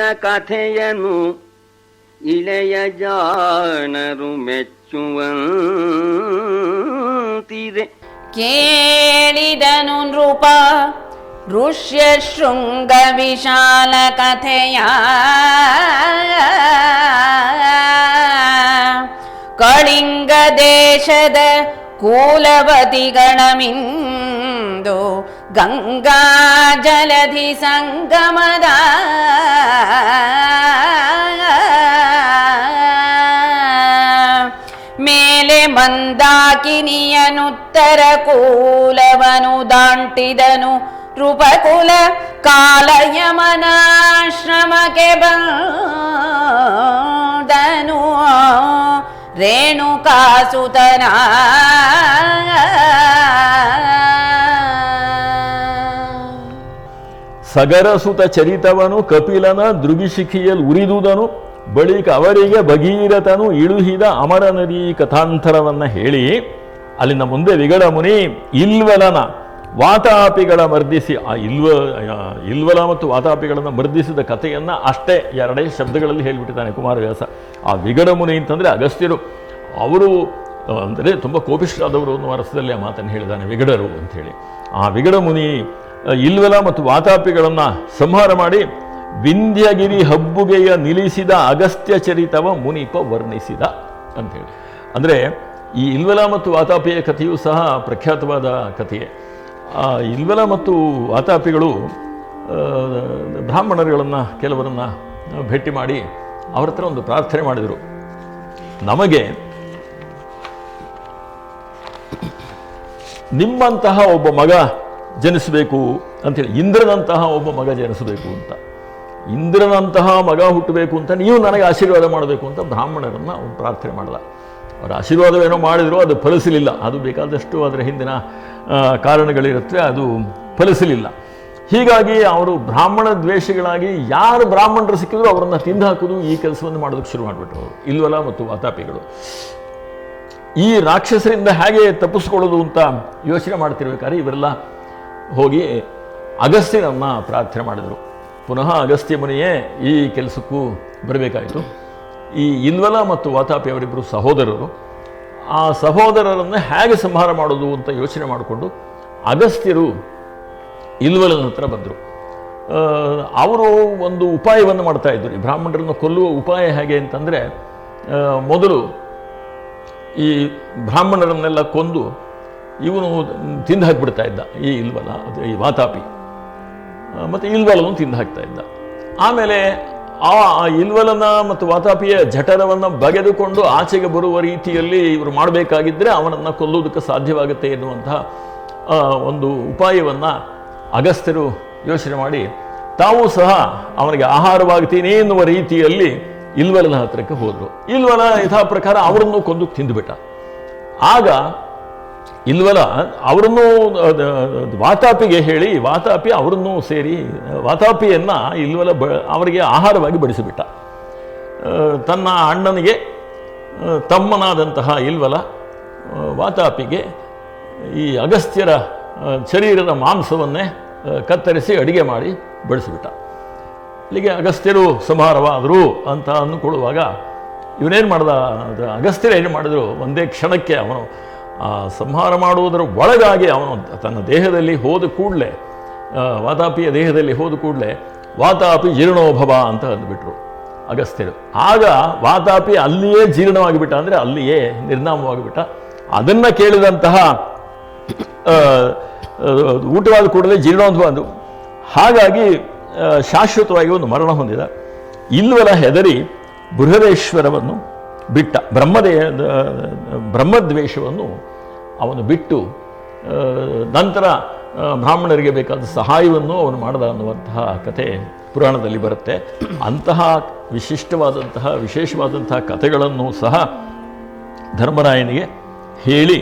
ಕೃಷ್ಣ ಕಥೆಯನು ಇಳೆಯ ಜಾಣರು ಮೆಚ್ಚುವಂತಿದೆ. ಕೇಳಿದನು ನೃಪ ಋಷ್ಯ ಶೃಂಗ ವಿಶಾಲ ಕಥೆಯ. ಕಳಿಂಗ ದೇಶದ ಕೂಲವತಿಗಣಮಿಂದು ಗಂಗಾ ಜಲಧಿ ಸಂಗಮದ ಮೇಲೆ ಮಂದಾಕಿನಿಯನುತ್ತರ ಕೂಲವನು ದಾಂಟಿದನು ರೂಪಕುಲ ಕಾಲಯಮನಾಶ್ರಮಕ್ಕೆ ಬಂದನು. ರೇಣುಕಾಸುತನ ಸಗರಸುತ ಚರಿತವನು, ಕಪಿಲನ ದೃಗಿಶಿಖಿಯಲ್ಲಿ ಉರಿದುದನು, ಬಳಿಕ ಅವರಿಗೆ ಭಗೀರಥನು ಇಳುಹಿದ ಅಮರ ನದಿ ಕಥಾಂತರವನ್ನ ಹೇಳಿ ಅಲ್ಲಿನ ಮುಂದೆ ವಿಗಡ ಮುನಿ, ಇಲ್ವಲನ ವಾತಾಪಿಗಳ ಮರ್ದಿಸಿ, ಆ ಇಲ್ವ ಇಲ್ವಲ ಮತ್ತು ವಾತಾಪಿಗಳನ್ನು ಮರ್ದಿಸಿದ ಕಥೆಯನ್ನ ಅಷ್ಟೇ ಎರಡೇ ಶಬ್ದಗಳಲ್ಲಿ ಹೇಳಿಬಿಟ್ಟಿದ್ದಾನೆ ಕುಮಾರವ್ಯಾಸ. ಆ ವಿಗಡ ಮುನಿ ಅಂತಂದ್ರೆ ಅಗಸ್ತ್ಯರು. ಅವರು ಅಂದರೆ ತುಂಬ ಕೋಪಿಷ್ಠಾದವರು ಅನ್ನುವ ಅರ್ಥದಲ್ಲಿ ಆ ಮಾತನ್ನು ಹೇಳಿದ್ದಾನೆ ವಿಗಡರು ಅಂಥೇಳಿ ಆ ವಿಗಡ ಮುನಿ ಇಲ್ವಲ ಮತ್ತು ವಾತಾಪಿಗಳನ್ನು ಸಂಹಾರ ಮಾಡಿ ವಿಂಧ್ಯಗಿರಿ ಹಬ್ಬುಗೆಯ ನಿಲ್ಲಿಸಿದ ಅಗಸ್ತ್ಯ ಚರಿತವ ಮುನಿಪ ವರ್ಣಿಸಿದ ಅಂಥೇಳಿ ಅಂದರೆ ಈ ಇಲ್ವಲ ಮತ್ತು ವಾತಾಪಿಯ ಕಥೆಯೂ ಸಹ ಪ್ರಖ್ಯಾತವಾದ ಕಥೆಯೇ. ಆ ಇಲ್ವಲ ಮತ್ತು ವಾತಾಪಿಗಳು ಬ್ರಾಹ್ಮಣರುಗಳನ್ನು ಕೆಲವರನ್ನು ಭೇಟಿ ಮಾಡಿ ಅವ್ರ ಹತ್ರ ಒಂದು ಪ್ರಾರ್ಥನೆ ಮಾಡಿದರು. ನಮಗೆ ನಿಮ್ಮಂತಹ ಒಬ್ಬ ಮಗ ಜನಿಸಬೇಕು ಅಂತೇಳಿ. ಇಂದ್ರನಂತಹ ಒಬ್ಬ ಮಗ ಜನಿಸಬೇಕು ಅಂತ. ಇಂದ್ರನಂತಹ ಮಗ ಹುಟ್ಟಬೇಕು ಅಂತ ನೀವು ನನಗೆ ಆಶೀರ್ವಾದ ಮಾಡಬೇಕು ಅಂತ ಬ್ರಾಹ್ಮಣರನ್ನು ಅವನು ಪ್ರಾರ್ಥನೆ ಮಾಡಲ್ಲ. ಅವರ ಆಶೀರ್ವಾದವೇನೋ ಮಾಡಿದ್ರು ಅದು ಫಲಿಸಲಿಲ್ಲ. ಅದು ಬೇಕಾದಷ್ಟು ಅದರ ಹಿಂದಿನ ಕಾರಣಗಳಿರುತ್ತೆ, ಅದು ಫಲಿಸಲಿಲ್ಲ. ಹೀಗಾಗಿ ಅವರು ಬ್ರಾಹ್ಮಣ ದ್ವೇಷಗಳಾಗಿ ಯಾರು ಬ್ರಾಹ್ಮಣರು ಸಿಕ್ಕಿದ್ರು ಅವರನ್ನು ತಿಂದು ಹಾಕೋದು ಈ ಕೆಲಸವನ್ನು ಮಾಡೋದಕ್ಕೆ ಶುರು ಮಾಡಿಬಿಟ್ರು ಅವರು. ಇಲ್ವಲ್ಲ ಮತ್ತು ವಾತಾಪಿಗಳು. ಈ ರಾಕ್ಷಸರಿಂದ ಹೇಗೆ ತಪ್ಪಿಸ್ಕೊಳ್ಳೋದು ಅಂತ ಯೋಚನೆ ಮಾಡ್ತಿರ್ಬೇಕಾದ್ರೆ ಇವರೆಲ್ಲ ಹೋಗಿ ಅಗಸ್ತ್ಯನನ್ನ ಪ್ರಾರ್ಥನೆ ಮಾಡಿದರು. ಪುನಃ ಅಗಸ್ತ್ಯ ಮುನಿಯೇ ಈ ಕೆಲಸಕ್ಕೂ ಬರಬೇಕಾಯಿತು. ಈ ಇಲ್ವಲ ಮತ್ತು ವಾತಾಪಿ ಅವರಿಬ್ಬರು ಸಹೋದರರು, ಆ ಸಹೋದರರನ್ನು ಹೇಗೆ ಸಂಹಾರ ಮಾಡೋದು ಅಂತ ಯೋಚನೆ ಮಾಡಿಕೊಂಡು ಅಗಸ್ತ್ಯರು ಇಲ್ವಲನ ಹತ್ರ ಬಂದರು. ಅವರು ಒಂದು ಉಪಾಯವನ್ನು ಮಾಡ್ತಾ ಇದ್ದರು ಬ್ರಾಹ್ಮಣರನ್ನು ಕೊಲ್ಲುವ ಉಪಾಯ ಹೇಗೆ ಅಂತಂದರೆ ಮೊದಲು ಈ ಬ್ರಾಹ್ಮಣರನ್ನೆಲ್ಲ ಕೊಂದು ಇವನು ತಿಂದು ಹಾಕಿಬಿಡ್ತಾ ಇದ್ದ. ಈ ಇಲ್ವಲ ಈ ವಾತಾಪಿ. ಮತ್ತು ಇಲ್ವಲವನ್ನು ತಿಂದು ಹಾಕ್ತಾ ಇದ್ದ. ಆಮೇಲೆ ಆ ಇಲ್ವಲನ ಮತ್ತು ವಾತಾಪಿಯ ಜಠರವನ್ನು ಬಗೆದುಕೊಂಡು ಆಚೆಗೆ ಬರುವ ರೀತಿಯಲ್ಲಿ ಇವರು ಮಾಡಬೇಕಾಗಿದ್ದರೆ ಅವನನ್ನು ಕೊಲ್ಲುವುದಕ್ಕೆ ಸಾಧ್ಯವಾಗುತ್ತೆ ಎನ್ನುವಂತಹ ಒಂದು ಉಪಾಯವನ್ನು ಅಗಸ್ತ್ಯರು ಯೋಚನೆ ಮಾಡಿ, ತಾವು ಸಹ ಅವನಿಗೆ ಆಹಾರವಾಗ್ತೀನಿ ಎನ್ನುವ ರೀತಿಯಲ್ಲಿ ಇಲ್ವಲನ ಹತ್ರಕ್ಕೆ ಹೋದರು. ಇಲ್ವಲ ಯಥಾ ಪ್ರಕಾರ ಅವರನ್ನು ಕೊಂದು ತಿಂದುಬಿಟ್ಟ. ಆಗ ಇಲ್ವಲ ಅವರನ್ನು ವಾತಾಪಿಗೆ ಹೇಳಿ, ವಾತಾಪಿ ಅವರನ್ನು ಸೇರಿ, ವಾತಾಪಿಯನ್ನ ಇಲ್ವಲ ಬ, ಅವರಿಗೆ ಆಹಾರವಾಗಿ ಬಡಿಸಿಬಿಟ್ಟ. ತನ್ನ ಅಣ್ಣನಿಗೆ ತಮ್ಮನಾದಂತಹ ಇಲ್ವಲ ವಾತಾಪಿಗೆ ಈ ಅಗಸ್ತ್ಯರ ಶರೀರದ ಮಾಂಸವನ್ನೇ ಕತ್ತರಿಸಿ ಅಡಿಗೆ ಮಾಡಿ ಬಡಿಸಿಬಿಟ್ಟ. ಇಲ್ಲಿಗೆ ಅಗಸ್ತ್ಯರು ಸಮಾರವಾದರು ಅಂತ ಅಂದುಕೊಳ್ಳುವಾಗ ಇವನೇನು ಮಾಡ್ದ ಅಗಸ್ತ್ಯರು ಏನು ಮಾಡಿದ್ರು, ಒಂದೇ ಕ್ಷಣಕ್ಕೆ ಅವನು ಆ ಸಂಹಾರ ಮಾಡುವುದರ ಒಳಗಾಗಿ ಅವನು ತನ್ನ ದೇಹದಲ್ಲಿ ಹೋದ ಕೂಡಲೇ ವಾತಾಪಿಯ ದೇಹದಲ್ಲಿ ಹೋದ ಕೂಡಲೇ, ವಾತಾಪಿ ಜೀರ್ಣೋಭವ ಅಂತ ಅಂದ್ಬಿಟ್ರು ಅಗಸ್ತ್ಯರು. ಆಗ ವಾತಾಪಿ ಅಲ್ಲಿಯೇ ಜೀರ್ಣವಾಗಿಬಿಟ್ಟ, ಅಂದರೆ ಅಲ್ಲಿಯೇ ನಿರ್ನಾಮವಾಗಿಬಿಟ್ಟ. ಅದನ್ನು ಕೇಳಿದಂತಹ ಊಟವಾದ ಕೂಡಲೇ ಜೀರ್ಣೋದ್ಭವ ಅಂದು. ಹಾಗಾಗಿ ಶಾಶ್ವತವಾಗಿ ಒಂದು ಮರಣ ಹೊಂದಿದ. ಇಲ್ವಲ ಹೆದರಿ ಬೃಹದೇಶ್ವರವನ್ನು ಬಿಟ್ಟ ಬ್ರಹ್ಮದೇ ಬ್ರಹ್ಮದ್ವೇಷವನ್ನು ಅವನು ಬಿಟ್ಟು ನಂತರ ಬ್ರಾಹ್ಮಣರಿಗೆ ಬೇಕಾದ ಸಹಾಯವನ್ನು ಅವನು ಮಾಡಿದ ಅನ್ನುವಂತಹ ಕಥೆ ಪುರಾಣದಲ್ಲಿ ಬರುತ್ತೆ. ಅಂತಹ ವಿಶಿಷ್ಟವಾದಂತಹ ವಿಶೇಷವಾದಂತಹ ಕಥೆಗಳನ್ನು ಸಹ ಧರ್ಮರಾಯನಿಗೆ ಹೇಳಿ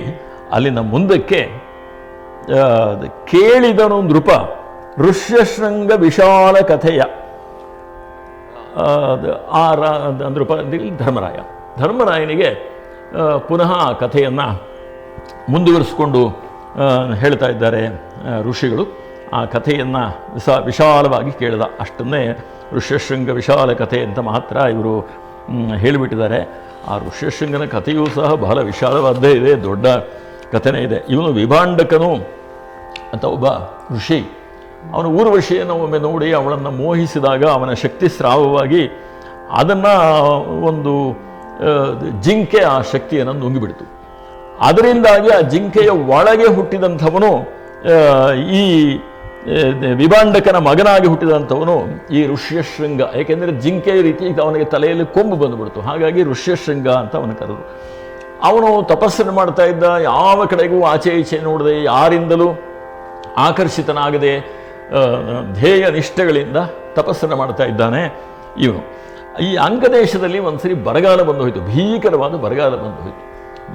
ಅಲ್ಲಿನ ಮುಂದಕ್ಕೆ ಕೇಳಿದನು ನೃಪ ಋಷ್ಯಶೃಂಗ ವಿಶಾಲ ಕಥೆಯ ಆ, ನೃಪ ಧರ್ಮರಾಯ. ಧರ್ಮರಾಯನಿಗೆ ಪುನಃ ಆ ಕಥೆಯನ್ನು ಮುಂದುವರಿಸಿಕೊಂಡು ಹೇಳ್ತಾ ಇದ್ದಾರೆ ಋಷಿಗಳು. ಆ ಕಥೆಯನ್ನು ವಿಶಾ, ವಿಶಾಲವಾಗಿ ಕೇಳಿದ. ಅಷ್ಟನ್ನೇ ಋಷ್ಯಶೃಂಗ ವಿಶಾಲ ಕಥೆ ಅಂತ ಮಾತ್ರ ಇವರು ಹೇಳಿಬಿಟ್ಟಿದ್ದಾರೆ. ಆ ಋಷ್ಯಶೃಂಗನ ಕಥೆಯೂ ಸಹ ಬಹಳ ವಿಶಾಲವಾದ್ದೇ ಇದೆ, ದೊಡ್ಡ ಕಥೆನೇ ಇದೆ. ಇವನು ವಿಭಾಂಡಕನು ಅಂತ ಒಬ್ಬ ಋಷಿ. ಅವನು ಊರ್ವಶಿಯನ್ನು ಒಮ್ಮೆ ನೋಡಿ ಅವಳನ್ನು ಮೋಹಿಸಿದಾಗ ಅವನ ಶಕ್ತಿ ಸ್ರಾವವಾಗಿ ಅದನ್ನು ಒಂದು ಜಿಂಕೆ ಆ ಶಕ್ತಿಯನ್ನು ನುಂಗಿಬಿಡ್ತು. ಅದರಿಂದಾಗಿ ಆ ಜಿಂಕೆಯ ಒಳಗೆ ಹುಟ್ಟಿದಂಥವನು ಈ ವಿಭಾಂಡಕನ ಮಗನಾಗಿ ಹುಟ್ಟಿದಂಥವನು ಈ ಋಷ್ಯಶೃಂಗ. ಏಕೆಂದರೆ ಜಿಂಕೆಯ ರೀತಿ ಅವನಿಗೆ ತಲೆಯಲ್ಲಿ ಕೊಂಬು ಬಂದುಬಿಡ್ತು. ಹಾಗಾಗಿ ಋಷ್ಯಶೃಂಗ ಅಂತ ಅವನ ಕರೆದು. ಅವನು ತಪಸ್ಸನ್ನು ಮಾಡ್ತಾ ಇದ್ದ, ಯಾವ ಕಡೆಗೂ ಆಚೆ ಈಚೆ ನೋಡದೆ ಯಾರಿಂದಲೂ ಆಕರ್ಷಿತನಾಗದೆ ಧ್ಯೇಯ ನಿಷ್ಠೆಗಳಿಂದ ತಪಸ್ಸನ್ನು ಮಾಡ್ತಾ ಇದ್ದಾನೆ ಇವನು. ಈ ಅಂಗದೇಶದಲ್ಲಿ ಒಂದ್ಸರಿ ಬರಗಾಲ ಬಂದು ಹೋಯಿತು, ಭೀಕರವಾದ ಬರಗಾಲ ಬಂದು ಹೋಯಿತು.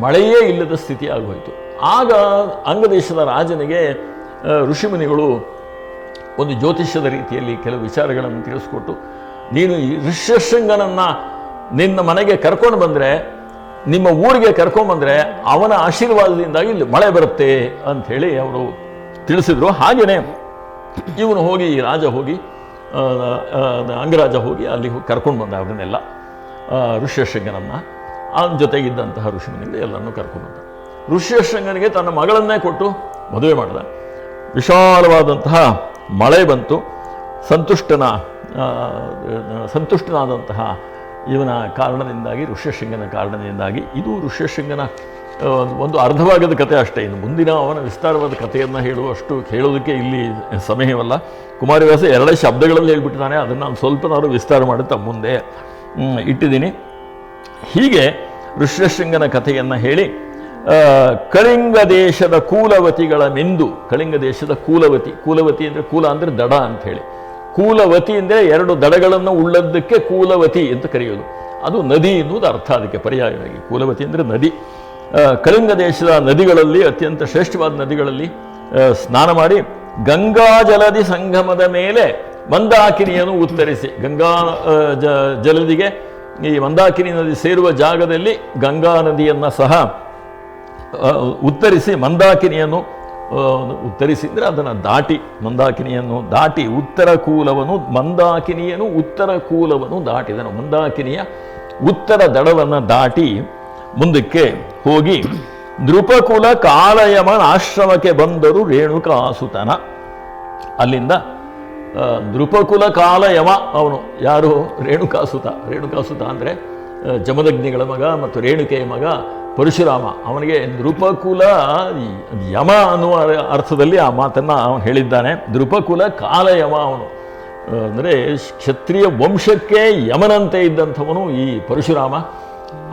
ಮಳೆಯೇ ಇಲ್ಲದ ಸ್ಥಿತಿ ಆಗೋಯಿತು ಆಗ ಅಂಗದೇಶದ ರಾಜನಿಗೆ ಋಷಿಮುನಿಗಳು ಒಂದು ಜ್ಯೋತಿಷ್ಯದ ರೀತಿಯಲ್ಲಿ ಕೆಲವು ವಿಚಾರಗಳನ್ನು ತಿಳಿಸ್ಕೊಟ್ಟು, ನೀನು ಈ ಋಷ್ಯಶೃಂಗನನ್ನು ನಿನ್ನ ಮನೆಗೆ ಕರ್ಕೊಂಡು ಬಂದರೆ, ನಿಮ್ಮ ಊರಿಗೆ ಕರ್ಕೊಂಡ್ಬಂದರೆ ಅವನ ಆಶೀರ್ವಾದದಿಂದಾಗಿ ಇಲ್ಲಿ ಮಳೆ ಬರುತ್ತೆ ಅಂಥೇಳಿ ಅವರು ತಿಳಿಸಿದರು. ಹಾಗೆಯೇ ಇವನು ಹೋಗಿ ರಾಜ ಹೋಗಿ ಅಂಗರಾಜ ಹೋಗಿ ಅಲ್ಲಿ ಕರ್ಕೊಂಡು ಬಂದ ಅವರನ್ನೆಲ್ಲ ಋಷ್ಯಶೃಂಗನನ್ನು. ಅವನ ಜೊತೆಗಿದ್ದಂತಹ ಋಷಿಮನಿಂದ ಎಲ್ಲರನ್ನೂ ಕರ್ಕೊಂಡು ಬಂದ. ಋಷ್ಯಶೃಂಗನಿಗೆ ತನ್ನ ಮಗಳನ್ನೇ ಕೊಟ್ಟು ಮದುವೆ ಮಾಡಿದ. ವಿಶಾಲವಾದಂತಹ ಮಳೆ ಬಂತು. ಸಂತುಷ್ಟನ ಸಂತುಷ್ಟನಾದಂತಹ ಇವನ ಕಾರಣದಿಂದಾಗಿ, ಋಷ್ಯಶೃಂಗನ ಕಾರಣದಿಂದಾಗಿ, ಇದು ಋಷ್ಯಶೃಂಗನ ಒಂದು ಅರ್ಧವಾಗದ ಕಥೆ ಅಷ್ಟೇ. ಇನ್ನು ಮುಂದಿನ ಅವನ ವಿಸ್ತಾರವಾದ ಕಥೆಯನ್ನು ಹೇಳುವಷ್ಟು ಹೇಳೋದಕ್ಕೆ ಇಲ್ಲಿ ಸಮಯವಲ್ಲ. ಕುಮಾರವ್ಯಾಸ ಎರಡೇ ಶಬ್ದಗಳಲ್ಲಿ ಹೇಳ್ಬಿಟ್ಟಿದ್ದಾನೆ. ಅದನ್ನು ನಾನು ಸ್ವಲ್ಪ ನಾನು ವಿಸ್ತಾರ ಮಾಡುತ್ತಾ ಮುಂದೆ ಇಟ್ಟಿದ್ದೀನಿ. ಹೀಗೆ ಋಷ್ಯಶೃಂಗನ ಕಥೆಯನ್ನು ಹೇಳಿ ಕಳಿಂಗ ದೇಶದ ಕೂಲವತಿಗಳ ಮೆಂದು, ಕಳಿಂಗ ದೇಶದ ಕೂಲವತಿ ಕೂಲವತಿ ಅಂದರೆ ಕೂಲ ಅಂದರೆ ದಡ ಅಂತ ಹೇಳಿ. ಕೂಲವತಿ ಅಂದರೆ ಎರಡು ದಡಗಳನ್ನು ಉಳ್ಳದ್ದಕ್ಕೆ ಕೂಲವತಿ ಅಂತ ಕರೆಯೋದು. ಅದು ನದಿ ಎನ್ನುವುದು ಅರ್ಥ. ಅದಕ್ಕೆ ಪರ್ಯಾಯವಾಗಿ ಕೂಲವತಿ ಅಂದರೆ ನದಿ. ಕಳಿಂಗ ದೇಶದ ನದಿಗಳಲ್ಲಿ, ಅತ್ಯಂತ ಶ್ರೇಷ್ಠವಾದ ನದಿಗಳಲ್ಲಿ ಸ್ನಾನ ಮಾಡಿ ಗಂಗಾ ಜಲದಿ ಸಂಗಮದ ಮೇಲೆ ಮಂದಾಕಿನಿಯನ್ನು ಉತ್ತರಿಸಿ. ಗಂಗಾ ಜಲದಿಗೆ ಈ ಮಂದಾಕಿನಿ ನದಿ ಸೇರುವ ಜಾಗದಲ್ಲಿ ಗಂಗಾ ನದಿಯನ್ನು ಸಹ ಉತ್ತರಿಸಿ ಮಂದಾಕಿನಿಯನ್ನು ಉತ್ತರಿಸಿ ಅಂದರೆ ಅದನ್ನು ದಾಟಿ, ಮಂದಾಕಿನಿಯನ್ನು ದಾಟಿ ಉತ್ತರ ಕೂಲವನು ಮಂದಾಕಿನಿಯನು ಉತ್ತರ ಕೂಲವನ್ನು ದಾಟಿದನು. ಮಂದಾಕಿನಿಯ ಉತ್ತರ ದಡವನ್ನು ದಾಟಿ ಮುಂದಕ್ಕೆ ಹೋಗಿ ನೃಪಕುಲ ಕಾಲಯಮನ ಆಶ್ರಮಕ್ಕೆ ಬಂದರು ರೇಣುಕಾಸುತನ. ಅಲ್ಲಿಂದ ನೃಪಕುಲ ಕಾಲಯಮ, ಅವನು ಯಾರು? ರೇಣುಕಾಸುತ. ರೇಣುಕಾಸುತ ಅಂದರೆ ಜಮದಗ್ನಿಗಳ ಮಗ ಮತ್ತು ರೇಣುಕೆಯ ಮಗ ಪರಶುರಾಮ. ಅವನಿಗೆ ನೃಪಕುಲ ಯಮ ಅನ್ನುವ ಅರ್ಥದಲ್ಲಿ ಆ ಮಾತನ್ನು ಅವನು ಹೇಳಿದ್ದಾನೆ. ನೃಪಕುಲ ಕಾಲಯಮ ಅವನು. ಅಂದರೆ ಕ್ಷತ್ರಿಯ ವಂಶಕ್ಕೆ ಯಮನಂತೆ ಇದ್ದಂಥವನು ಈ ಪರಶುರಾಮ.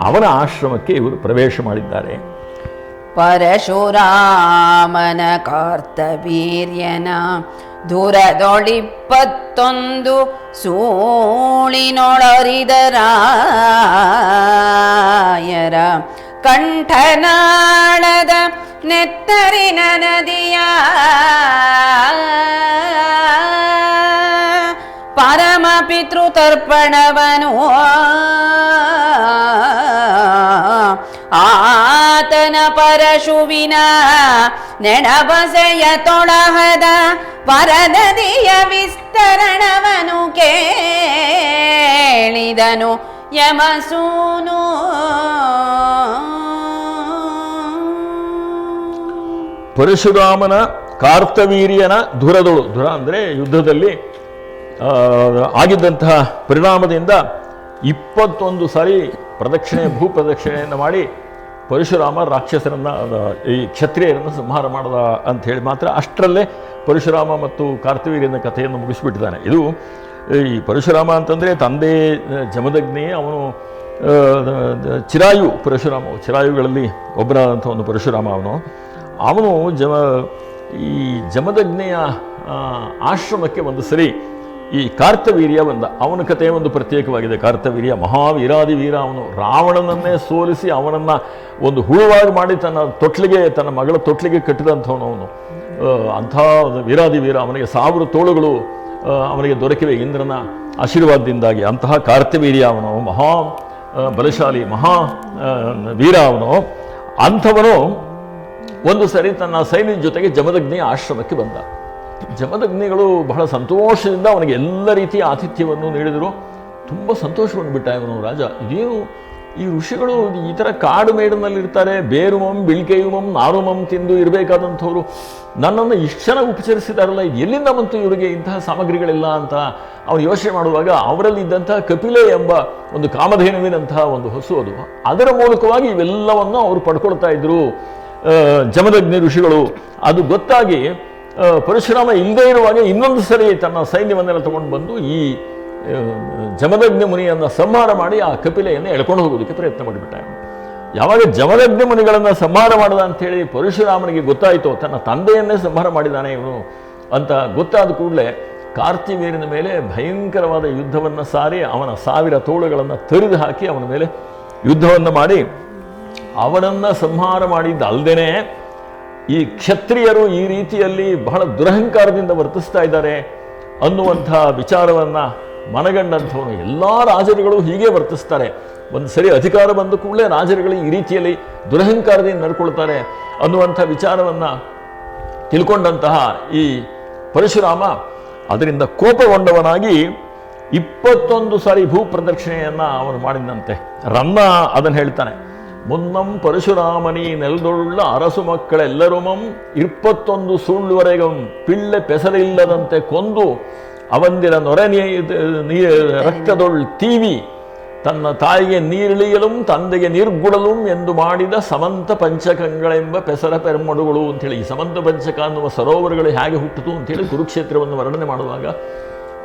ಅವನ ಆಶ್ರಮಕ್ಕೆ ಇವರು ಪ್ರವೇಶ ಮಾಡಿದ್ದಾರೆ. ಪರಶುರಾಮನ ಕಾರ್ತವೀರ್ಯನ ದೂರದೊಳಿಪ್ಪತ್ತೊಂದು ಸೂಳಿನೊಳರಿದರಾಯರ ಕಂಠನಾಳದ ನೆತ್ತರಿನ ನದಿಯ ಪಿತೃತರ್ಪಣವನು. ಆತನ ಪರಶುವಿನ ನೆನಬಸೆಯ ತೊಳಹದ ಪರನದಿಯ ವಿಸ್ತರಣವನು ಕೇಳಿದನು ಯಮಸೂನು. ಪರಶುರಾಮನ ಕಾರ್ತವೀರ್ಯನ ಧುರದಳು, ಧುರ ಅಂದರೆ ಯುದ್ಧದಲ್ಲಿ ಆಗಿದ್ದಂತಹ ಪರಿಣಾಮದಿಂದ ಇಪ್ಪತ್ತೊಂದು ಸಾರಿ ಪ್ರದಕ್ಷಿಣೆ, ಭೂ ಪ್ರದಕ್ಷಿಣೆಯನ್ನು ಮಾಡಿ ಪರಶುರಾಮ ರಾಕ್ಷಸರನ್ನು ಈ ಕ್ಷತ್ರಿಯರನ್ನು ಸಂಹಾರ ಮಾಡದ ಅಂತ ಹೇಳಿ ಮಾತ್ರ ಅಷ್ಟರಲ್ಲೇ ಪರಶುರಾಮ ಮತ್ತು ಕಾರ್ತಿವೀರ್ಯನ ಕಥೆಯನ್ನು ಮುಗಿಸಿಬಿಟ್ಟಿದ್ದಾನೆ. ಇದು, ಈ ಪರಶುರಾಮ ಅಂತಂದರೆ ತಂದೆ ಜಮದಗ್ನಿ, ಅವನು ಚಿರಾಯು ಪರಶುರಾಮ, ಚಿರಾಯುಗಳಲ್ಲಿ ಒಬ್ಬರಾದಂಥ ಒಂದು ಪರಶುರಾಮ ಅವನು. ಅವನು ಜಮ, ಈ ಜಮದಗ್ನೆಯ ಆಶ್ರಮಕ್ಕೆ ಒಂದು ಸರಿ ಈ ಕಾರ್ತವೀರ್ಯ ಬಂದ ಅವನ ಕಥೆ ಒಂದು ಪ್ರತ್ಯೇಕವಾಗಿದೆ. ಕಾರ್ತವೀರ್ಯ ಮಹಾವೀರಾದಿ ವೀರ ಅವನು ರಾವಣನನ್ನೇ ಸೋಲಿಸಿ ಅವನನ್ನು ಒಂದು ಹುಳುವಾಗಿ ಮಾಡಿ ತನ್ನ ತೊಟ್ಲಿಗೆ, ತನ್ನ ಮಗಳ ತೊಟ್ಲಿಗೆ ಕಟ್ಟಿದಂಥವನು ಅವನು. ಅಂಥ ವೀರಾದಿ ವೀರ ಅವನಿಗೆ ಸಾವಿರ ತೋಳುಗಳು ಅವನಿಗೆ ದೊರಕಿವೆ ಇಂದ್ರನ ಆಶೀರ್ವಾದದಿಂದಾಗಿ. ಅಂತಹ ಕಾರ್ತವೀರ್ಯ ಅವನು, ಮಹಾ ಬಲಶಾಲಿ ಮಹಾ ವೀರ ಅವನು. ಅಂಥವನು ಒಂದು ಸರಿ ತನ್ನ ಸೈನ್ಯದ ಜೊತೆಗೆ ಜಮದಗ್ನಿಯ ಆಶ್ರಮಕ್ಕೆ ಬಂದ. ಜಮದಗ್ನಿಗಳು ಬಹಳ ಸಂತೋಷದಿಂದ ಅವನಿಗೆ ಎಲ್ಲ ರೀತಿಯ ಆತಿಥ್ಯವನ್ನು ನೀಡಿದರು. ತುಂಬ ಸಂತೋಷವನ್ನು ಬಿಟ್ಟ ಇವನು ರಾಜ. ಇದೇನು ಈ ಋಷಿಗಳು ಈ ಥರ ಕಾಡು ಮೇಡನಲ್ಲಿರ್ತಾರೆ. ಬೇರುಮಂ ಬಿಳ್ಕೆಯುಮಂ ನಾರುಮಂ ತಿಂದು ಇರಬೇಕಾದಂಥವ್ರು. ನನ್ನನ್ನು ಇಷ್ಟು ಚೆನ್ನಾಗಿ ಉಪಚರಿಸಿದಾರಲ್ಲ ಎಲ್ಲಿಂದ ಬಂತು ಇವರಿಗೆ ಇಂತಹ ಸಾಮಗ್ರಿಗಳಿಲ್ಲ ಅಂತ ಅವನು ಯೋಚನೆ ಮಾಡುವಾಗ ಅವರಲ್ಲಿದ್ದಂತಹ ಕಪಿಲೆ ಎಂಬ ಒಂದು ಕಾಮಧೇನುವಿನಂತಹ ಒಂದು ಹೊಸು ಅದು. ಅದರ ಮೂಲಕವಾಗಿ ಇವೆಲ್ಲವನ್ನು ಅವರು ಪಡ್ಕೊಳ್ತಾ ಇದ್ರು ಜಮದಗ್ನಿ ಋಷಿಗಳು. ಅದು ಗೊತ್ತಾಗಿ ಪರಶುರಾಮ ಇಲ್ಲದೇ ಇರುವಾಗ ಇನ್ನೊಂದು ಸರಿ ತನ್ನ ಸೈನ್ಯವನ್ನೆಲ್ಲ ತಗೊಂಡು ಬಂದು ಈ ಜಮದಗ್ನ ಮುನಿಯನ್ನು ಸಂಹಾರ ಮಾಡಿ ಆ ಕಪಿಲೆಯನ್ನು ಎಳ್ಕೊಂಡು ಹೋಗೋದಕ್ಕೆ ಪ್ರಯತ್ನ ಮಾಡಿಬಿಟ್ಟ. ಯಾವಾಗ ಜಮದಗ್ನಿ ಮುನಿಗಳನ್ನು ಸಂಹಾರ ಮಾಡದ ಅಂತೇಳಿ ಪರಶುರಾಮನಿಗೆ ಗೊತ್ತಾಯಿತು, ತನ್ನ ತಂದೆಯನ್ನೇ ಸಂಹಾರ ಮಾಡಿದ್ದಾನೆ ಇವನು ಅಂತ ಗೊತ್ತಾದ ಕೂಡಲೇ ಕಾರ್ತಿವೇರಿನ ಮೇಲೆ ಭಯಂಕರವಾದ ಯುದ್ಧವನ್ನು ಸಾರಿ ಅವನ ಸಾವಿರ ತೋಳುಗಳನ್ನು ತೆರೆದು ಹಾಕಿ ಅವನ ಮೇಲೆ ಯುದ್ಧವನ್ನು ಮಾಡಿ ಅವನನ್ನು ಸಂಹಾರ ಮಾಡಿದ್ದ ಅಲ್ಲದೇನೆ ಈ ಕ್ಷತ್ರಿಯರು ಈ ರೀತಿಯಲ್ಲಿ ಬಹಳ ದುರಹಂಕಾರದಿಂದ ವರ್ತಿಸ್ತಾ ಇದ್ದಾರೆ ಅನ್ನುವಂಥ ವಿಚಾರವನ್ನು ಮನಗಂಡಂಥವನು ಎಲ್ಲ ರಾಜರುಗಳು ಹೀಗೆ ವರ್ತಿಸ್ತಾರೆ. ಒಂದು ಸರಿ ಅಧಿಕಾರ ಬಂದ ಕೂಡಲೇ ರಾಜರುಗಳು ಈ ರೀತಿಯಲ್ಲಿ ದುರಹಂಕಾರದಿಂದ ನಡ್ಕೊಳ್ತಾರೆ ಅನ್ನುವಂಥ ವಿಚಾರವನ್ನು ತಿಳ್ಕೊಂಡಂತಹ ಈ ಪರಶುರಾಮ ಅದರಿಂದ ಕೋಪಗೊಂಡವನಾಗಿ ಇಪ್ಪತ್ತೊಂದು ಸಾರಿ ಭೂ ಪ್ರದಕ್ಷಿಣೆಯನ್ನು ಅವನು ಮಾಡಿದಂತೆ. ರನ್ನ ಅದನ್ನು ಹೇಳ್ತಾನೆ. ಮುನ್ನಂ ಪರಶುರಾಮನಿ ನೆಲದೊಳ್ಳ ಅರಸು ಮಕ್ಕಳೆಲ್ಲರುಮಂ ಇಪ್ಪತ್ತೊಂದು ಸುಳ್ಳುವರೆಗಂ ಪಿಳ್ಳೆ ಪೆಸರಿಲ್ಲದಂತೆ ಕೊಂದು ಅವಂದಿರ ನೊರೆ ರಕ್ತದೊಳ್ ತೀವಿ ತನ್ನ ತಾಯಿಗೆ ನೀರಿಳಿಯಲುಂ ತಂದೆಗೆ ನೀರ್ಗುಡಲು ಎಂದು ಮಾಡಿದ ಸಮಂತ ಪಂಚಕಗಳೆಂಬ ಪೆಸರ ಪೆರ್ಮಡುಗಳು ಅಂತೇಳಿ ಈ ಸಮಂತ ಪಂಚಕ ಅನ್ನುವ ಸರೋವರಗಳು ಹೇಗೆ ಹುಟ್ಟಿತು ಅಂತೇಳಿ ಕುರುಕ್ಷೇತ್ರವನ್ನು ವರ್ಣನೆ ಮಾಡುವಾಗ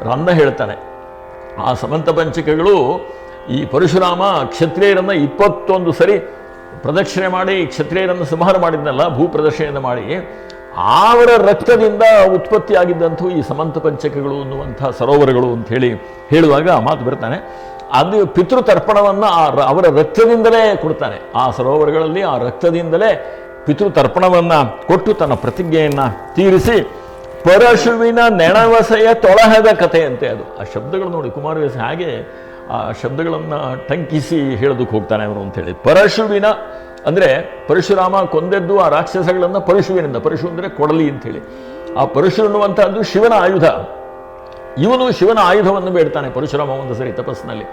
ರನ್ನ ಹೇಳ್ತಾನೆ ಆ ಸಮಂತ ಪಂಚಕಗಳು ಈ ಪರಶುರಾಮ ಕ್ಷತ್ರಿಯರನ್ನು ಇಪ್ಪತ್ತೊಂದು ಸರಿ ಪ್ರದಕ್ಷಿಣೆ ಮಾಡಿ ಕ್ಷತ್ರಿಯರನ್ನು ಸಂಹಾರ ಮಾಡಿದ್ನಲ್ಲ, ಭೂ ಪ್ರದಕ್ಷಿಣೆಯನ್ನು ಮಾಡಿ, ಅವರ ರಕ್ತದಿಂದ ಉತ್ಪತ್ತಿಯಾಗಿದ್ದಂಥ ಈ ಸಮಂತ ಪಂಚಕಗಳು ಅನ್ನುವಂಥ ಸರೋವರಗಳು ಅಂತ ಹೇಳಿ ಹೇಳುವಾಗ ಆ ಮಾತು ಬರ್ತಾನೆ. ಅದು ಪಿತೃತರ್ಪಣವನ್ನು ಆ ಅವರ ರಕ್ತದಿಂದಲೇ ಕೊಡ್ತಾನೆ. ಆ ಸರೋವರಗಳಲ್ಲಿ ಆ ರಕ್ತದಿಂದಲೇ ಪಿತೃತರ್ಪಣವನ್ನು ಕೊಟ್ಟು ತನ್ನ ಪ್ರತಿಜ್ಞೆಯನ್ನು ತೀರಿಸಿ ಪರಶುವಿನ ನೆಣವಸೆಯ ತೊಳಹದ ಕಥೆಯಂತೆ ಅದು. ಆ ಶಬ್ದಗಳು ನೋಡಿ ಕುಮಾರವ್ಯಾಸ ಹಾಗೆ ಆ ಶಬ್ದಗಳನ್ನು ಟಂಕಿಸಿ ಹೇಳೋದಕ್ಕೆ ಹೋಗ್ತಾನೆ ಅವನು ಅಂತೇಳಿ. ಪರಶುವಿನ, ಅಂದರೆ ಪರಶುರಾಮ ಕೊಂದೆದ್ದು ಆ ರಾಕ್ಷಸಗಳನ್ನು ಪರಶುವಿನಿಂದ, ಪರಶು ಅಂದರೆ ಕೊಡಲಿ ಅಂಥೇಳಿ ಆ ಪರಶು ಅನ್ನುವಂಥದ್ದು ಶಿವನ ಆಯುಧ. ಇವನು ಶಿವನ ಆಯುಧವನ್ನು ಬೇಡ್ತಾನೆ, ಪರಶುರಾಮ ಒಂದು ಸರಿ ತಪಸ್ಸಿನಲ್ಲಿ.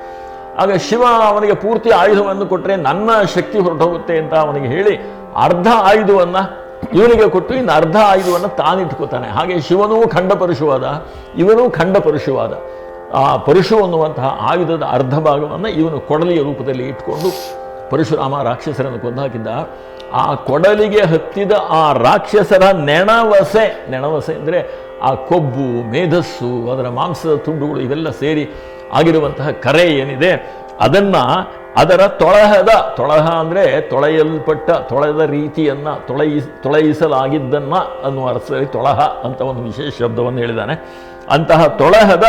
ಆಗ ಶಿವ ಅವನಿಗೆ ಪೂರ್ತಿ ಆಯುಧವನ್ನು ಕೊಟ್ಟರೆ ನನ್ನ ಶಕ್ತಿ ಹೊರಟೋಗುತ್ತೆ ಅಂತ ಅವನಿಗೆ ಹೇಳಿ ಅರ್ಧ ಆಯುಧವನ್ನು ಇವನಿಗೆ ಕೊಟ್ಟು ಇನ್ನು ಅರ್ಧ ಆಯುಧವನ್ನು ತಾನಿಟ್ಕೋತಾನೆ. ಹಾಗೆ ಶಿವನೂ ಖಂಡ ಪರಶುವಾದ, ಇವನೂ ಖಂಡ ಪರಶುವಾದ. ಆ ಪರಶು ಅನ್ನುವಂತಹ ಆಯುಧದ ಅರ್ಧ ಭಾಗವನ್ನು ಇವನು ಕೊಡಲಿಯ ರೂಪದಲ್ಲಿ ಇಟ್ಕೊಂಡು ಪರಶುರಾಮ ರಾಕ್ಷಸರನ್ನು ಕೊಂದಾಕಿದ್ದ ಆ ಕೊಡಲಿಗೆ ಹತ್ತಿದ ಆ ರಾಕ್ಷಸರ ನೆಣವಸೆ ನೆಣವಸೆ ಅಂದರೆ ಆ ಕೊಬ್ಬು, ಮೇಧಸ್ಸು, ಅದರ ಮಾಂಸದ ತುಂಡುಗಳು ಇವೆಲ್ಲ ಸೇರಿ ಆಗಿರುವಂತಹ ಕರೆ ಏನಿದೆ, ಅದನ್ನು ಅದರ ತೊಳಹದ, ತೊಳಹ ಅಂದರೆ ತೊಳೆಯಲ್ಪಟ್ಟ, ತೊಳೆದ ರೀತಿಯನ್ನು ತೊಳೆಯಿ, ತೊಳೆಯಿಸಲಾಗಿದ್ದನ್ನು ಅನ್ನುವ ಅರ್ಥದಲ್ಲಿ ತೊಳಹ ಅಂತ ಒಂದು ವಿಶೇಷ ಶಬ್ದವನ್ನು ಹೇಳಿದ್ದಾನೆ. ಅಂತಹ ತೊಳಹದ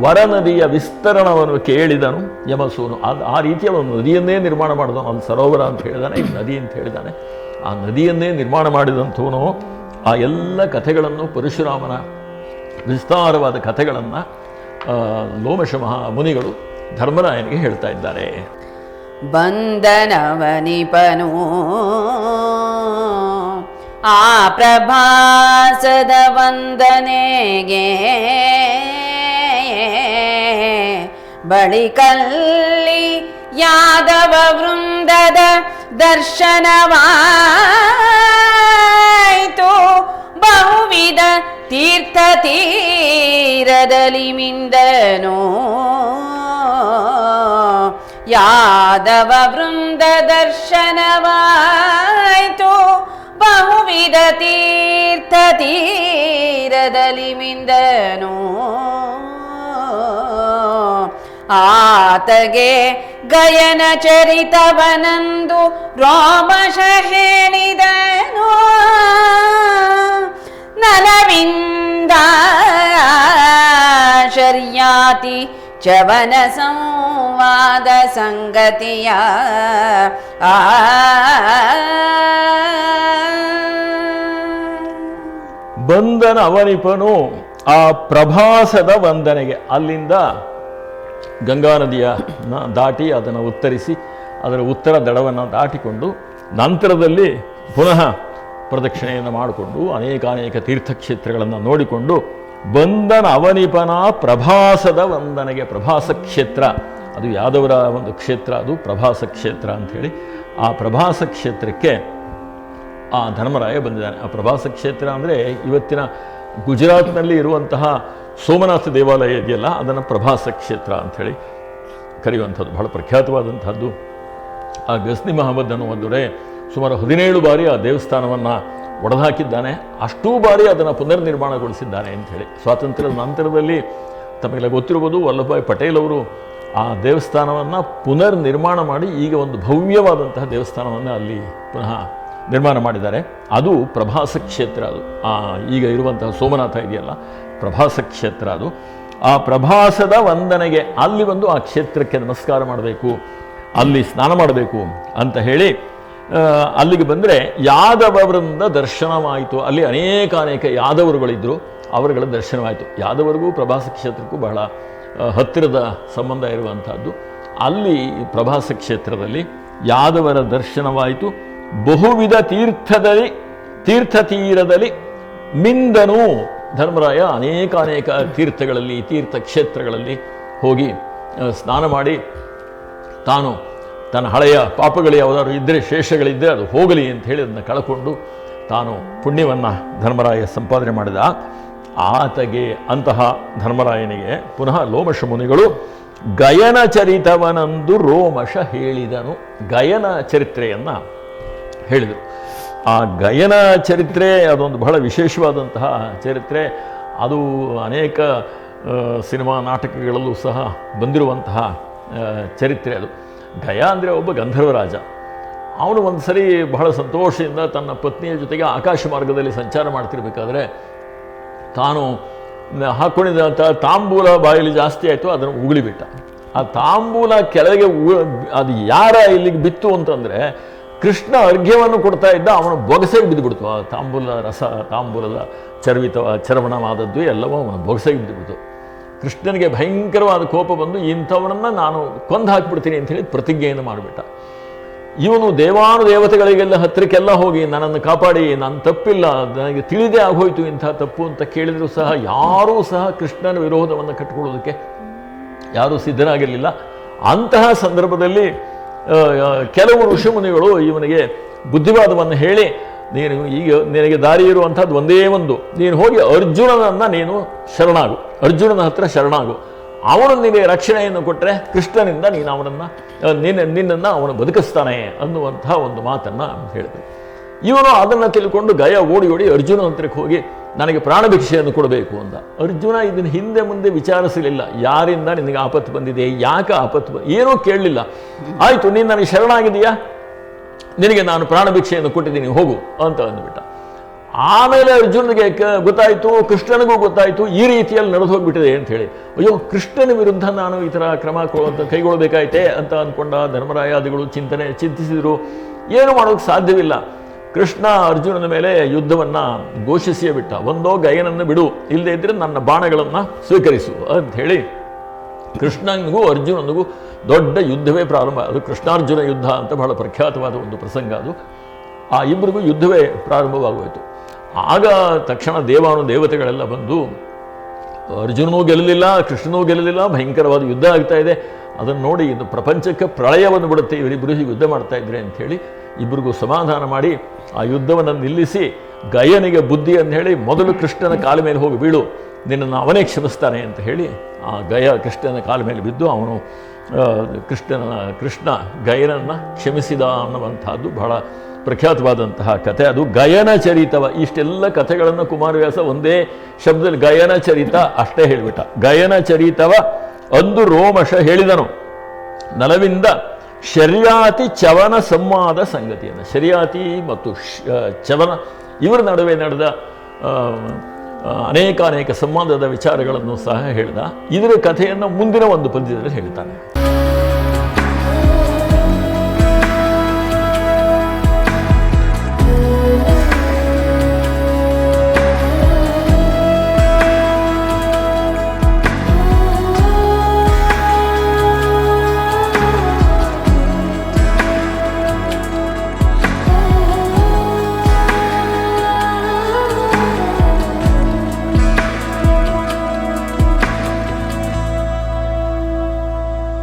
ವರನದಿಯ ವಿಸ್ತರಣವನ್ನು ಕೇಳಿದನು ಯಮಸೂನು. ಅದು ಆ ರೀತಿಯ ಒಂದು ನದಿಯನ್ನೇ ನಿರ್ಮಾಣ ಮಾಡಿದನು. ಒಂದು ಸರೋವರ ಅಂತ ಹೇಳಿದಾನೆ ಈ ನದಿ ಅಂತ ಹೇಳಿದಾನೆ. ಆ ನದಿಯನ್ನೇ ನಿರ್ಮಾಣ ಮಾಡಿದಂಥವನು ಆ ಎಲ್ಲ ಕಥೆಗಳನ್ನು ಪರಶುರಾಮನ ವಿಸ್ತಾರವಾದ ಕಥೆಗಳನ್ನು ಲೋಮಶ ಮಹಾ ಮುನಿಗಳು ಧರ್ಮರಾಯನಿಗೆ ಹೇಳ್ತಾ ಇದ್ದಾರೆ. ಬಂಧನವನಿಪನು. ಆ ಪ್ರಭಾಸದ ವಂದನೆಗೆ ಬಳಿಕಲ್ಲಿ ಯಾದವ ವೃಂದದ ದರ್ಶನವಾಯಿತು. ಬಹುವಿಧ ತೀರ್ಥ ತೀರದಲ್ಲಿ ಮಿಂದನು. ಯಾದವ ವೃಂದ ದರ್ಶನವಾಯಿತು. ಬಹುವಿಧ ತೀರ್ಥ ತೀರದಲ್ಲಿ ಮಿಂದನು. ಆತಗೆ ಗಯನ ಚರಿತವನಂದು ರೋಮಶ ಹೇಳಿದನು. ನಲವಿಂದ ಶರ್ಯಾತಿ ಚವನ ಸಂವಾದ ಸಂಗತಿಯ ಆ ಬಂದನ ಅವನಿಪನು ಆ ಪ್ರಭಾಸದ ವಂದನೆಗೆ. ಅಲ್ಲಿಂದ ಗಂಗಾ ನದಿಯ ನ- ದಾಟಿ ಅದನ್ನು ಉತ್ತರಿಸಿ ಅದರ ಉತ್ತರ ದಡವನ್ನು ದಾಟಿಕೊಂಡು ನಂತರದಲ್ಲಿ ಪುನಃ ಪ್ರದಕ್ಷಿಣೆಯನ್ನು ಮಾಡಿಕೊಂಡು ಅನೇಕಾನೇಕ ಅನೇಕ ತೀರ್ಥಕ್ಷೇತ್ರಗಳನ್ನು ನೋಡಿಕೊಂಡು ಬಂದನ ಅವನಿಪನ ಪ್ರಭಾಸದ ವಂದನೆಗೆ ಪ್ರಭಾಸ ಕ್ಷೇತ್ರ. ಅದು ಯಾದವರ ಒಂದು ಕ್ಷೇತ್ರ, ಅದು ಪ್ರಭಾಸ ಕ್ಷೇತ್ರ ಅಂಥೇಳಿ ಆ ಪ್ರಭಾಸ ಕ್ಷೇತ್ರಕ್ಕೆ ಆ ಧರ್ಮರಾಯ ಬಂದಿದ್ದಾನೆ. ಆ ಪ್ರಭಾಸ ಕ್ಷೇತ್ರ ಅಂದರೆ ಇವತ್ತಿನ ಗುಜರಾತ್ನಲ್ಲಿ ಇರುವಂತಹ ಸೋಮನಾಥ ದೇವಾಲಯ ಇದೆಯಲ್ಲ, ಅದನ್ನು ಪ್ರಭಾಸ ಕ್ಷೇತ್ರ ಅಂಥೇಳಿ ಕರೆಯುವಂಥದ್ದು, ಬಹಳ ಪ್ರಖ್ಯಾತವಾದಂಥದ್ದು. ಆ ಗಸ್ನಿ ಮಹಮ್ಮದ್ ಅನ್ನುವ ದೊರೆ ಸುಮಾರು ಹದಿನೇಳು ಬಾರಿ ಆ ದೇವಸ್ಥಾನವನ್ನು ಒಡೆದಾಕಿದ್ದಾನೆ ಅಷ್ಟೂ ಬಾರಿ ಅದನ್ನು ಪುನರ್ನಿರ್ಮಾಣಗೊಳಿಸಿದ್ದಾನೆ ಅಂಥೇಳಿ. ಸ್ವಾತಂತ್ರ್ಯದ ನಂತರದಲ್ಲಿ ತಮಗೆಲ್ಲ ಗೊತ್ತಿರ್ಬೋದು, ವಲ್ಲಭಭಾಯ್ ಪಟೇಲ್ ಅವರು ಆ ದೇವಸ್ಥಾನವನ್ನು ಪುನರ್ ನಿರ್ಮಾಣ ಮಾಡಿ ಈಗ ಒಂದು ಭವ್ಯವಾದಂತಹ ದೇವಸ್ಥಾನವನ್ನು ಅಲ್ಲಿ ಪುನಃ ನಿರ್ಮಾಣ ಮಾಡಿದ್ದಾರೆ. ಅದು ಪ್ರಭಾಸ ಕ್ಷೇತ್ರ ಅದು. ಈಗ ಇರುವಂತಹ ಸೋಮನಾಥ ಇದೆಯಲ್ಲ ಪ್ರಭಾಸ ಕ್ಷೇತ್ರ ಅದು. ಆ ಪ್ರಭಾಸದ ವಂದನೆಗೆ ಅಲ್ಲಿ ಬಂದು ಆ ಕ್ಷೇತ್ರಕ್ಕೆ ನಮಸ್ಕಾರ ಮಾಡಬೇಕು, ಅಲ್ಲಿ ಸ್ನಾನ ಮಾಡಬೇಕು ಅಂತ ಹೇಳಿ ಅಲ್ಲಿಗೆ ಬಂದರೆ ಯಾದವರಿಂದ ದರ್ಶನವಾಯಿತು. ಅಲ್ಲಿ ಅನೇಕ ಅನೇಕ ಯಾದವರುಗಳಿದ್ದರು ಅವರುಗಳ ದರ್ಶನವಾಯಿತು. ಯಾದವರಿಗೂ ಪ್ರಭಾಸ ಕ್ಷೇತ್ರಕ್ಕೂ ಬಹಳ ಹತ್ತಿರದ ಸಂಬಂಧ ಇರುವಂಥದ್ದು. ಅಲ್ಲಿ ಪ್ರಭಾಸ ಕ್ಷೇತ್ರದಲ್ಲಿ ಯಾದವರ ದರ್ಶನವಾಯಿತು. ಬಹುವಿಧ ತೀರ್ಥದಲ್ಲಿ, ತೀರ್ಥ ತೀರದಲ್ಲಿ ಮಿಂದನು ಧರ್ಮರಾಯ ಅನೇಕ ಅನೇಕ ತೀರ್ಥಗಳಲ್ಲಿ, ತೀರ್ಥಕ್ಷೇತ್ರಗಳಲ್ಲಿ ಹೋಗಿ ಸ್ನಾನ ಮಾಡಿ, ತಾನು ತನ್ನ ಹಳೆಯ ಪಾಪಗಳು ಯಾವುದಾದ್ರು ಇದ್ದರೆ ಶೇಷಗಳಿದ್ದರೆ ಅದು ಹೋಗಲಿ ಅಂತ ಹೇಳಿ ಅದನ್ನು ಕಳ್ಕೊಂಡು ತಾನು ಪುಣ್ಯವನ್ನು ಧರ್ಮರಾಯ ಸಂಪಾದನೆ ಮಾಡಿದ. ಆತಗೆ ಅಂತಹ ಧರ್ಮರಾಯನಿಗೆ ಪುನಃ ಲೋಮಶ ಮುನಿಗಳು ಗಯನ ಚರಿತವನಂದು ರೋಮಶ ಹೇಳಿದನು. ಗಯನ ಚರಿತ್ರೆಯನ್ನು ಹೇಳಿದರು. ಆ ಗಯನ ಚರಿತ್ರೆ ಅದೊಂದು ಬಹಳ ವಿಶೇಷವಾದಂತಹ ಚರಿತ್ರೆ. ಅದು ಅನೇಕ ಸಿನಿಮಾ ನಾಟಕಗಳಲ್ಲೂ ಸಹ ಬಂದಿರುವಂತಹ ಚರಿತ್ರೆ ಅದು. ಗಯ ಅಂದರೆ ಒಬ್ಬ ಗಂಧರ್ವರಾಜ ಅವನು ಒಂದು ಸರಿ ಬಹಳ ಸಂತೋಷದಿಂದ ತನ್ನ ಪತ್ನಿಯ ಜೊತೆಗೆ ಆಕಾಶ ಮಾರ್ಗದಲ್ಲಿ ಸಂಚಾರ ಮಾಡ್ತಿರ್ಬೇಕಾದ್ರೆ ತಾನು ಹಾಕ್ಕೊಂಡಿದ್ದಂಥ ತಾಂಬೂಲ ಬಾಯಲ್ಲಿ ಜಾಸ್ತಿ ಆಯಿತು, ಅದನ್ನು ಉಗುಳಿಬಿಟ್ಟ ಆ ತಾಂಬೂಲ ಕೆಳಗೆ ಅದು ಯಾರ ಇಲ್ಲಿಗೆ ಬಿತ್ತು ಅಂತಂದರೆ ಕೃಷ್ಣ ಅರ್ಘ್ಯವನ್ನು ಕೊಡ್ತಾ ಇದ್ದ, ಅವನು ಬೊಗಸೆಗೆ ಬಿದ್ದುಬಿಡ್ತು. ಆ ತಾಂಬೂಲ ರಸ, ತಾಂಬೂಲದ ಚರ್ವಿತ, ಚರ್ವಣವಾದದ್ದು ಎಲ್ಲವೂ ಅವನ ಬೊಗಸೆಗೆ ಬಿದ್ದುಬಿಡ್ತು. ಕೃಷ್ಣನಿಗೆ ಭಯಂಕರವಾದ ಕೋಪ ಬಂದು, ಇಂಥವನನ್ನು ನಾನು ಕೊಂದು ಹಾಕಿಬಿಡ್ತೀನಿ ಅಂತೇಳಿ ಪ್ರತಿಜ್ಞೆಯನ್ನು ಮಾಡಿಬಿಟ್ಟ. ಇವನು ದೇವಾನು ದೇವತೆಗಳಿಗೆಲ್ಲ ಹತ್ತಿರಕ್ಕೆಲ್ಲ ಹೋಗಿ, ನನ್ನನ್ನು ಕಾಪಾಡಿ, ನಾನು ತಪ್ಪಿಲ್ಲ, ನನಗೆ ತಿಳಿದೇ ಆಗೋಯ್ತು, ಇಂಥ ತಪ್ಪು ಅಂತ ಕೇಳಿದರೂ ಸಹ ಯಾರೂ ಸಹ ಕೃಷ್ಣನ ವಿರೋಧವನ್ನು ಕಟ್ಟಿಕೊಳ್ಳೋದಕ್ಕೆ ಯಾರೂ ಸಿದ್ಧನಾಗಿರಲಿಲ್ಲ ಅಂತಹ ಸಂದರ್ಭದಲ್ಲಿ ಕೆಲವು ಋಷಿಮುನಿಗಳು ಇವನಿಗೆ ಬುದ್ಧಿವಾದವನ್ನು ಹೇಳಿ, ನೀನು ಈಗ ನಿನಗೆ ದಾರಿ ಇರುವಂಥದ್ದು ಒಂದೇ ಒಂದು, ನೀನು ಹೋಗಿ ಅರ್ಜುನನನ್ನು ನೀನು ಶರಣಾಗು, ಅರ್ಜುನನ ಹತ್ರ ಶರಣಾಗು. ಅವನು ನಿನಗೆ ರಕ್ಷಣೆಯನ್ನು ಕೊಟ್ಟರೆ ಕೃಷ್ಣನಿಂದ ನೀನು ಅವನನ್ನು ನಿನ್ನ, ನಿನ್ನನ್ನು ಅವನು ಬದುಕಿಸ್ತಾನೆ ಅನ್ನುವಂಥ ಒಂದು ಮಾತನ್ನು ಹೇಳಿದರು. ಇವನು ಅದನ್ನು ತಿಳ್ಕೊಂಡು ಗಯ ಓಡಿ ಓಡಿ ಅರ್ಜುನ ಹತ್ರಕ್ಕೆ ಹೋಗಿ ನನಗೆ ಪ್ರಾಣಭಿಕ್ಷೆಯನ್ನು ಕೊಡಬೇಕು ಅಂತ. ಅರ್ಜುನ ಇದನ್ನು ಹಿಂದೆ ಮುಂದೆ ವಿಚಾರಿಸಲಿಲ್ಲ. ಯಾರಿಂದ ನಿನಗೆ ಆಪತ್ತು ಬಂದಿದೆ? ಯಾಕೆ ಆಪತ್ತು ಏನೂ ಕೇಳಲಿಲ್ಲ. ಆಯಿತು, ನೀನು ನನಗೆ ಶರಣಾಗಿದೆಯಾ ನಿನಗೆ ನಾನು ಪ್ರಾಣಭಿಕ್ಷೆಯನ್ನು ಕೊಟ್ಟಿದ್ದೀನಿ, ಹೋಗು ಅಂತ ಅಂದ್ಬಿಟ್ಟ. ಆಮೇಲೆ ಅರ್ಜುನಿಗೆ ಗೊತ್ತಾಯಿತು, ಕೃಷ್ಣನಿಗೂ ಗೊತ್ತಾಯಿತು, ಈ ರೀತಿಯಲ್ಲಿ ನಡೆದು ಹೋಗ್ಬಿಟ್ಟಿದೆ ಅಂತ ಹೇಳಿ. ಅಯ್ಯೋ, ಕೃಷ್ಣನ ವಿರುದ್ಧ ನಾನು ಈ ಥರ ಕ್ರಮ ಕೈಗೊಳ್ಬೇಕಾಯ್ತೆ ಅಂತ ಅಂದ್ಕೊಂಡ ಧರ್ಮರಾಯಾದಿಗಳು ಚಿಂತನೆ, ಚಿಂತಿಸಿದರು. ಏನು ಮಾಡೋಕ್ಕೆ ಸಾಧ್ಯವಿಲ್ಲ. ಕೃಷ್ಣ ಅರ್ಜುನನ ಮೇಲೆ ಯುದ್ಧವನ್ನು ಘೋಷಿಸಿಯೇ ಬಿಟ್ಟ. ಒಂದೋ ಗಯನನ್ನು ಬಿಡು, ಇಲ್ಲದೇ ಇದ್ದರೆ ನನ್ನ ಬಾಣಗಳನ್ನು ಸ್ವೀಕರಿಸು ಅಂತ ಹೇಳಿ ಕೃಷ್ಣನಿಗೂ ಅರ್ಜುನನಿಗೂ ದೊಡ್ಡ ಯುದ್ಧವೇ ಪ್ರಾರಂಭ. ಅದು ಕೃಷ್ಣಾರ್ಜುನ ಯುದ್ಧ ಅಂತ ಬಹಳ ಪ್ರಖ್ಯಾತವಾದ ಒಂದು ಪ್ರಸಂಗ ಅದು. ಆ ಇಬ್ಬರಿಗೂ ಯುದ್ಧವೇ ಪ್ರಾರಂಭವಾಗೋಯಿತು. ಆಗ ತಕ್ಷಣ ದೇವಾನು ದೇವತೆಗಳೆಲ್ಲ ಬಂದು, ಅರ್ಜುನನೂ ಗೆಲ್ಲಲಿಲ್ಲ, ಕೃಷ್ಣನೂ ಗೆಲ್ಲಲಿಲ್ಲ, ಭಯಂಕರವಾದ ಯುದ್ಧ ಆಗ್ತಾ ಇದೆ. ಅದನ್ನು ನೋಡಿ ಇದು ಪ್ರಪಂಚಕ್ಕೆ ಪ್ರಳಯವನ್ನು ಬಿಡುತ್ತೆ. ಇವರಿಬ್ಬರು ಯುದ್ಧ ಮಾಡ್ತಾ ಇದ್ರೆ ಅಂಥೇಳಿ ಇಬ್ಬರಿಗೂ ಸಮಾಧಾನ ಮಾಡಿ ಆ ಯುದ್ಧವನ್ನು ನಿಲ್ಲಿಸಿ ಗಯನಿಗೆ ಬುದ್ಧಿ ಅಂತ ಹೇಳಿ ಮೊದಲು ಕೃಷ್ಣನ ಕಾಲ ಮೇಲೆ ಹೋಗಿ ಬೀಳು, ನಿನ್ನನ್ನು ಅವನೇ ಕ್ಷಮಿಸ್ತಾನೆ ಅಂತ ಹೇಳಿ ಆ ಗಯ ಕೃಷ್ಣನ ಕಾಲ ಮೇಲೆ ಬಿದ್ದು ಅವನು ಕೃಷ್ಣನ, ಕೃಷ್ಣ ಗಯನನ್ನು ಕ್ಷಮಿಸಿದ ಅನ್ನುವಂಥದ್ದು ಬಹಳ ಪ್ರಖ್ಯಾತವಾದಂತಹ ಕಥೆ. ಅದು ಗಯನ ಚರಿತವ. ಇಷ್ಟೆಲ್ಲ ಕಥೆಗಳನ್ನು ಕುಮಾರವ್ಯಾಸ ಒಂದೇ ಶಬ್ದದಲ್ಲಿ ಗಯನ ಚರಿತ ಅಷ್ಟೇ ಹೇಳಿಬಿಟ್ಟ. ಗಯನ ಚರಿತವ ಅಂದು ರೋಮಶ ಹೇಳಿದನು. ನಲವಿಂದ ಶರ್ಯಾತಿ ಚವನ ಸಂವಾದ ಸಂಗತಿಯನ್ನು, ಶರ್ಯಾತಿ ಮತ್ತು ಚವನ, ಇವರ ನಡುವೆ ನಡೆದ ಅನೇಕ ಅನೇಕ ಸಂವಾದದ ವಿಚಾರಗಳನ್ನು ಸಹ ಹೇಳಿದ. ಇದರ ಕಥೆಯನ್ನು ಮುಂದಿನ ಒಂದು ಪದ್ಯದಲ್ಲಿ ಹೇಳ್ತಾನೆ.